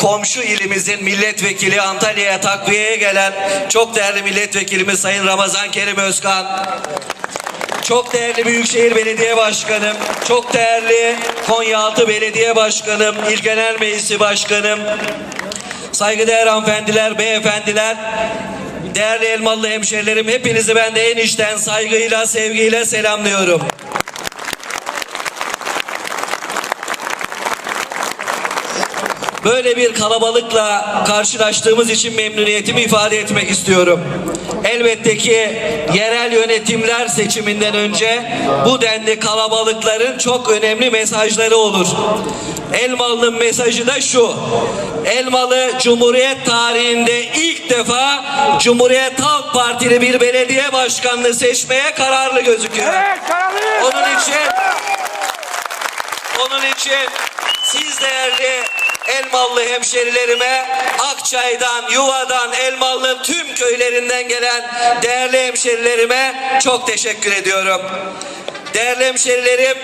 komşu ilimizin milletvekili Antalya'ya takviyeye gelen çok değerli milletvekilimiz Sayın Ramazan Kerim Özkan, çok değerli Büyükşehir Belediye Başkanım, çok değerli Konyaaltı Belediye Başkanım, İl Genel Meclisi Başkanım, saygıdeğer hanımefendiler, beyefendiler, değerli Elmalı hemşerilerim hepinizi ben de en içten saygıyla, sevgiyle selamlıyorum. Böyle bir kalabalıkla karşılaştığımız için memnuniyetimi ifade etmek istiyorum. Elbette ki yerel yönetimler seçiminden önce bu denli kalabalıkların çok önemli mesajları olur. Elmalı'nın mesajı da şu. Elmalı Cumhuriyet tarihinde ilk defa Cumhuriyet Halk Partili bir belediye başkanlığı seçmeye kararlı gözüküyor. Evet, kararlıyız. Onun için onun için siz değerli Elmalı hemşerilerime Akçay'dan, Yuva'dan, Elmalı'nın tüm köylerinden gelen değerli hemşerilerime çok teşekkür ediyorum. Değerli hemşerilerim,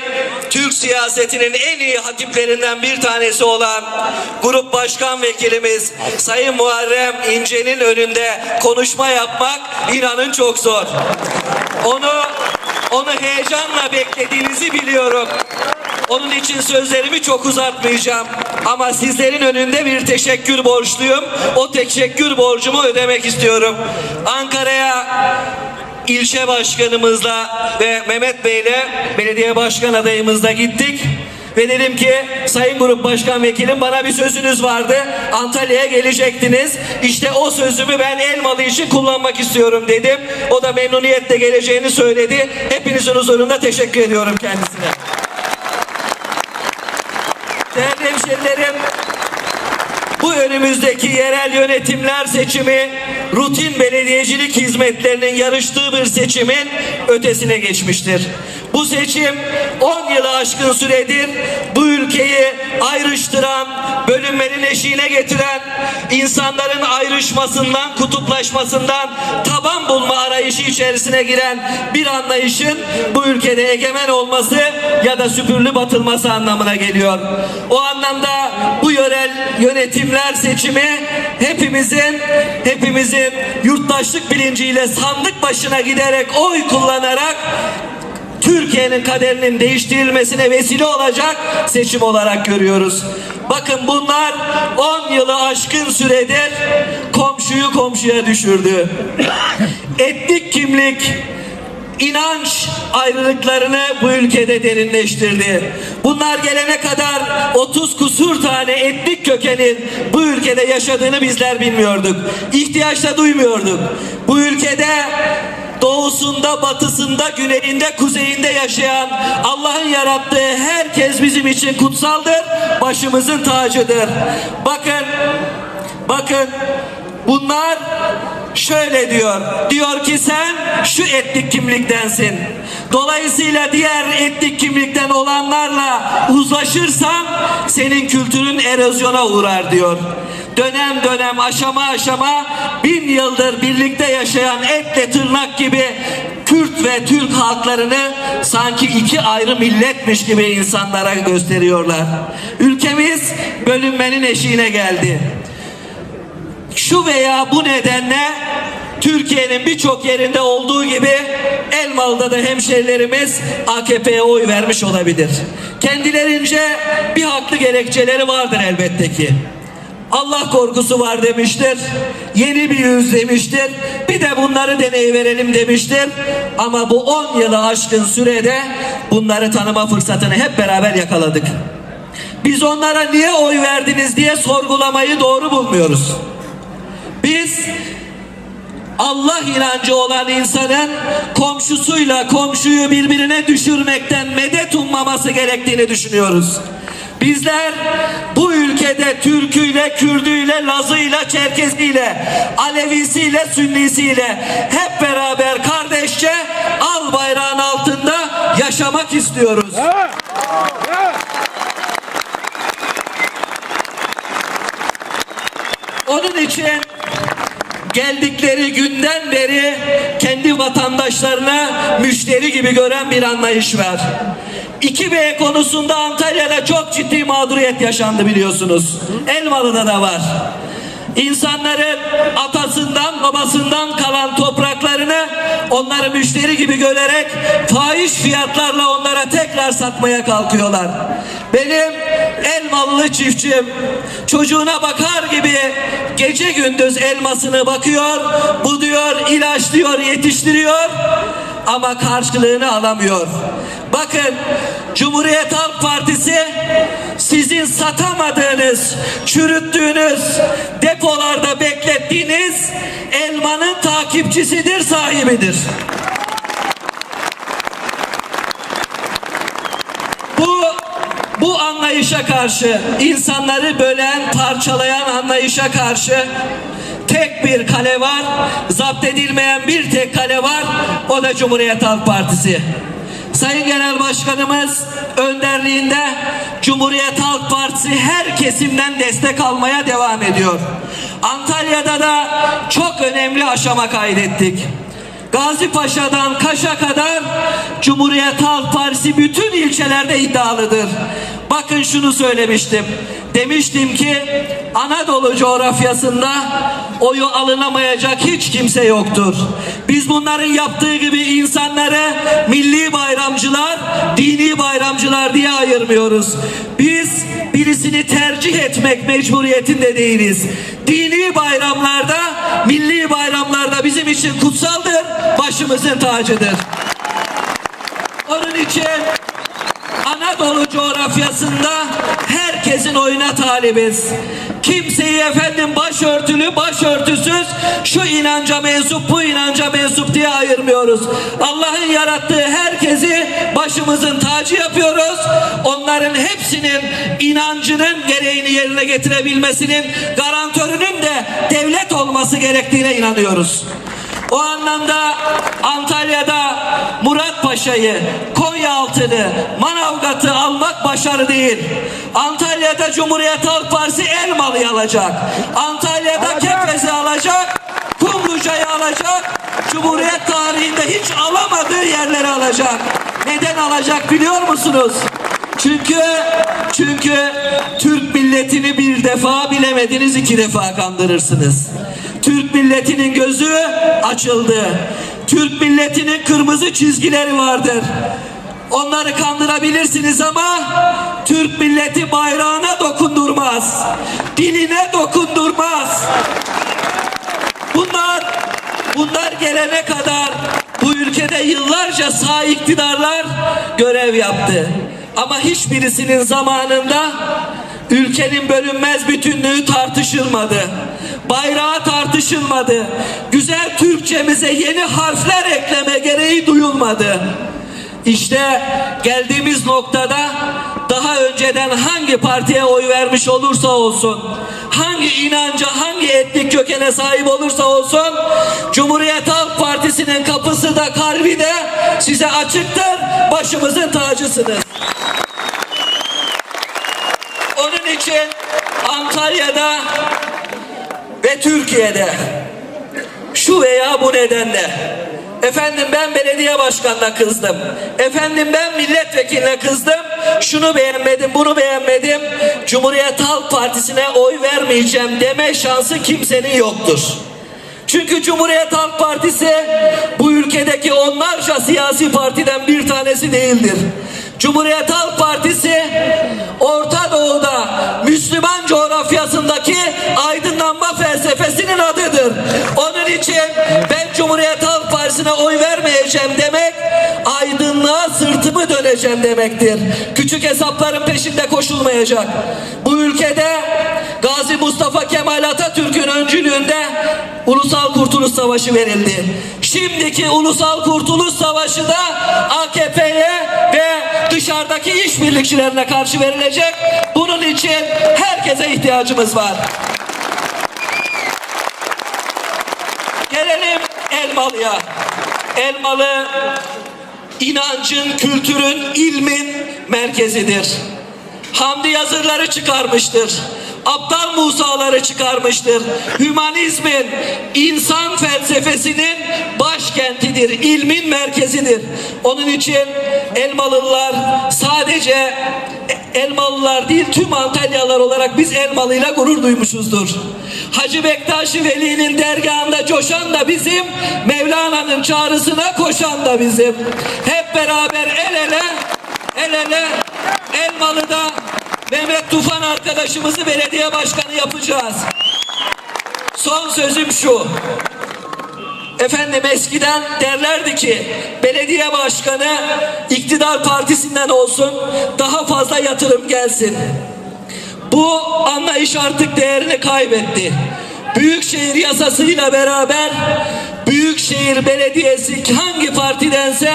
Türk siyasetinin en iyi hatiplerinden bir tanesi olan Grup Başkan Vekilimiz Sayın Muharrem İnce'nin önünde konuşma yapmak inanın çok zor. Onu onu heyecanla beklediğinizi biliyorum. Onun için sözlerimi çok uzatmayacağım. Ama sizlerin önünde bir teşekkür borçluyum. O teşekkür borcumu ödemek istiyorum. Ankara'ya ilçe başkanımızla ve Mehmet Bey'le belediye başkan adayımızla gittik. Ve dedim ki Sayın Grup Başkan Vekilim bana bir sözünüz vardı. Antalya'ya gelecektiniz. İşte o sözümü ben Elmalı için kullanmak istiyorum dedim. O da memnuniyetle geleceğini söyledi. Hepinizin huzurunda teşekkür ediyorum kendisine. Değerli hemşerilerim, bu önümüzdeki yerel yönetimler seçimi rutin belediyecilik hizmetlerinin yarıştığı bir seçimin ötesine geçmiştir. Bu seçim 10 yılı aşkın süredir bu ülkeyi ayrıştıran, bölünmenin eşiğine getiren, insanların ayrışmasından, kutuplaşmasından taban bulma arayışı içerisine giren bir anlayışın bu ülkede egemen olması ya da süpürlü batılması anlamına geliyor. O anlamda bu yörel yönetimler seçimi hepimizin hepimizin yurttaşlık bilinciyle sandık başına giderek oy kullanarak Türkiye'nin kaderinin değiştirilmesine vesile olacak seçim olarak görüyoruz. Bakın bunlar 10 yılı aşkın süredir komşuyu komşuya düşürdü. Etnik kimlik, inanç ayrılıklarını bu ülkede derinleştirdi. Bunlar gelene kadar 30 kusur tane etnik kökenin bu ülkede yaşadığını bizler bilmiyorduk. İhtiyaç da duymuyorduk. Bu ülkede doğusunda, batısında, güneyinde, kuzeyinde yaşayan Allah'ın yarattığı herkes bizim için kutsaldır, başımızın tacıdır. Bakın, bakın bunlar şöyle diyor. Diyor ki sen şu etnik kimliktensin. Dolayısıyla diğer etnik kimlikten olanlarla uzlaşırsan senin kültürün erozyona uğrar diyor. Dönem dönem aşama aşama bin yıldır birlikte yaşayan etle tırnak gibi Kürt ve Türk halklarını sanki iki ayrı milletmiş gibi insanlara gösteriyorlar. Ülkemiz bölünmenin eşiğine geldi şu veya bu nedenle Türkiye'nin birçok yerinde olduğu gibi Elmalı'da da hemşerilerimiz AKP'ye oy vermiş olabilir. Kendilerince bir haklı gerekçeleri vardır elbette ki. Allah korkusu var demiştir. Yeni bir yüz demiştir. Bir de bunları deney verelim demiştir. Ama bu 10 yılı aşkın sürede bunları tanıma fırsatını hep beraber yakaladık. Biz onlara niye oy verdiniz diye sorgulamayı doğru bulmuyoruz. Biz Allah inancı olan insanın komşusuyla komşuyu birbirine düşürmekten medet ummaması gerektiğini düşünüyoruz. Bizler bu ülkede Türküyle, Kürdüyle, Lazıyla, Çerkeziyle, Alevisiyle, Sünnisiyle hep beraber kardeşçe al bayrağın altında yaşamak istiyoruz. Evet. Evet. Onun için geldikleri günden beri kendi vatandaşlarına müşteri gibi gören bir anlayış var. 2B konusunda Antalya'da çok ciddi mağduriyet yaşandı biliyorsunuz. Elmalı'da da var. İnsanların atasından babasından kalan topraklarını onları müşteri gibi görerek fahiş fiyatlarla onlara tekrar satmaya kalkıyorlar. Benim Elmalılı çiftçim çocuğuna bakar gibi gece gündüz elmasını bakıyor, bu diyor, ilaçlıyor, yetiştiriyor ama karşılığını alamıyor. Bakın Cumhuriyet Halk Partisi sizin satamadığınız, çürüttüğünüz, depolarda beklettiğiniz elmanın takipçisidir, sahibidir. Bu bu anlayışa karşı, insanları bölen, parçalayan anlayışa karşı tek bir kale var, zapt edilmeyen bir tek kale var, o da Cumhuriyet Halk Partisi. Sayın Genel Başkanımız önderliğinde Cumhuriyet Halk Partisi her kesimden destek almaya devam ediyor. Antalya'da da çok önemli aşama kaydettik. Gazi Paşa'dan Kaş'a kadar Cumhuriyet Halk Partisi bütün ilçelerde iddialıdır. Bakın şunu söylemiştim. Demiştim ki Anadolu coğrafyasında oyu alınamayacak hiç kimse yoktur. Biz bunların yaptığı gibi insanları milli bayramcılar, dini bayramcılar diye ayırmıyoruz. Biz birisini tercih etmek mecburiyetinde değiliz. Dini bayramlarda, milli bayramlarda bizim için kutsaldır, başımızın tacıdır. Onun için Anadolu coğrafyasında herkesin oyuna talibiz. Kimseyi efendim başörtülü, başörtüsüz, şu inanca mensup, bu inanca mensup diye ayırmıyoruz. Allah'ın yarattığı herkesi başımızın tacı yapıyoruz. Onların hepsinin inancının gereğini yerine getirebilmesinin garantörünün de devlet olması gerektiğine inanıyoruz. O anlamda Antalya'da Paşa'yı, Konyaaltı'nı, Manavgat'ı almak başarı değil. Antalya'da Cumhuriyet Halk Partisi Elmalı'yı alacak. Antalya'da. Kepez'i alacak. Kumluca'yı alacak. Cumhuriyet tarihinde hiç alamadığı yerleri alacak. Neden alacak biliyor musunuz? Çünkü çünkü Türk milletini bir defa bilemediniz iki defa kandırırsınız. Türk milletinin gözü açıldı. Türk milletinin kırmızı çizgileri vardır. Onları kandırabilirsiniz ama Türk milleti bayrağına dokundurmaz. Diline dokundurmaz. Bunlar bunlar gelene kadar bu ülkede yıllarca sağ iktidarlar görev yaptı. Ama hiçbirisinin zamanında ülkenin bölünmez bütünlüğü tartışılmadı. Bayrağı tartışılmadı. Güzel Türkçemize yeni harfler ekleme gereği duyulmadı. İşte geldiğimiz noktada daha önceden hangi partiye oy vermiş olursa olsun, hangi inanca, hangi etnik kökene sahip olursa olsun, Cumhuriyet Halk Partisi'nin kapısı da kalbi de size açıktır, başımızın tacısınız. İçin Antalya'da ve Türkiye'de şu veya bu nedenle efendim ben belediye başkanına kızdım. Efendim ben milletvekiline kızdım. Şunu beğenmedim, bunu beğenmedim. Cumhuriyet Halk Partisi'ne oy vermeyeceğim deme şansı kimsenin yoktur. Çünkü Cumhuriyet Halk Partisi bu ülkedeki onlarca siyasi partiden bir tanesi değildir. Cumhuriyet Halk Partisi Orta Doğu'da Müslüman coğrafyasındaki aydınlanma felsefesinin adıdır. Onun için ben Cumhuriyet Halk Partisi'ne oy vermeyeceğim demek aydınlığa sırtımı döneceğim demektir. Küçük hesapların peşinde koşulmayacak. Bu ülkede Gazi Mustafa Kemal Atatürk'ün öncülüğünde Ulusal Kurtuluş Savaşı verildi. Şimdiki Ulusal Kurtuluş Savaşı da AKP'ye ve dışarıdaki işbirlikçilerine karşı verilecek. Bunun için herkese ihtiyacımız var. Gelelim Elmalı'ya. Elmalı inancın, kültürün, ilmin merkezidir. Hamdi yazırları çıkarmıştır. Aptal Musa'ları çıkarmıştır. Hümanizmin, insan felsefesinin başkentidir, ilmin merkezidir. Onun için Elmalılar sadece Elmalılar değil tüm Antalyalılar olarak biz Elmalı'yla gurur duymuşuzdur. Hacı Bektaşi Veli'nin dergahında coşan da bizim, Mevlana'nın çağrısına koşan da bizim. Hep beraber el ele, el ele Elmalı'da Mehmet Tufan arkadaşımızı belediye başkanı yapacağız. Son sözüm şu. Efendim eskiden derlerdi ki belediye başkanı iktidar partisinden olsun daha fazla yatırım gelsin. Bu anlayış artık değerini kaybetti. Büyükşehir yasasıyla beraber Büyükşehir Belediyesi hangi partidense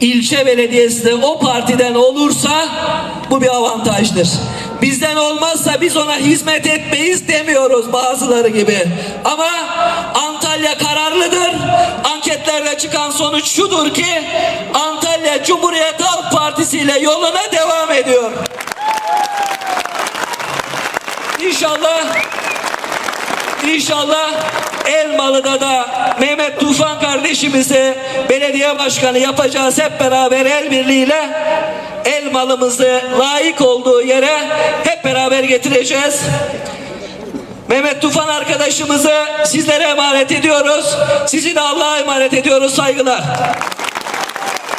ilçe belediyesi de o partiden olursa bu bir avantajdır. Bizden olmazsa biz ona hizmet etmeyiz demiyoruz bazıları gibi. Ama Antalya kararlıdır. Anketlerde çıkan sonuç şudur ki Antalya Cumhuriyet Halk Partisi ile yoluna devam ediyor. İnşallah İnşallah Elmalı'da da Mehmet Tufan kardeşimizi belediye başkanı yapacağız hep beraber el birliğiyle Elmalımızı layık olduğu yere hep beraber getireceğiz. Mehmet Tufan arkadaşımızı sizlere emanet ediyoruz. Sizi de Allah'a emanet ediyoruz. Saygılar.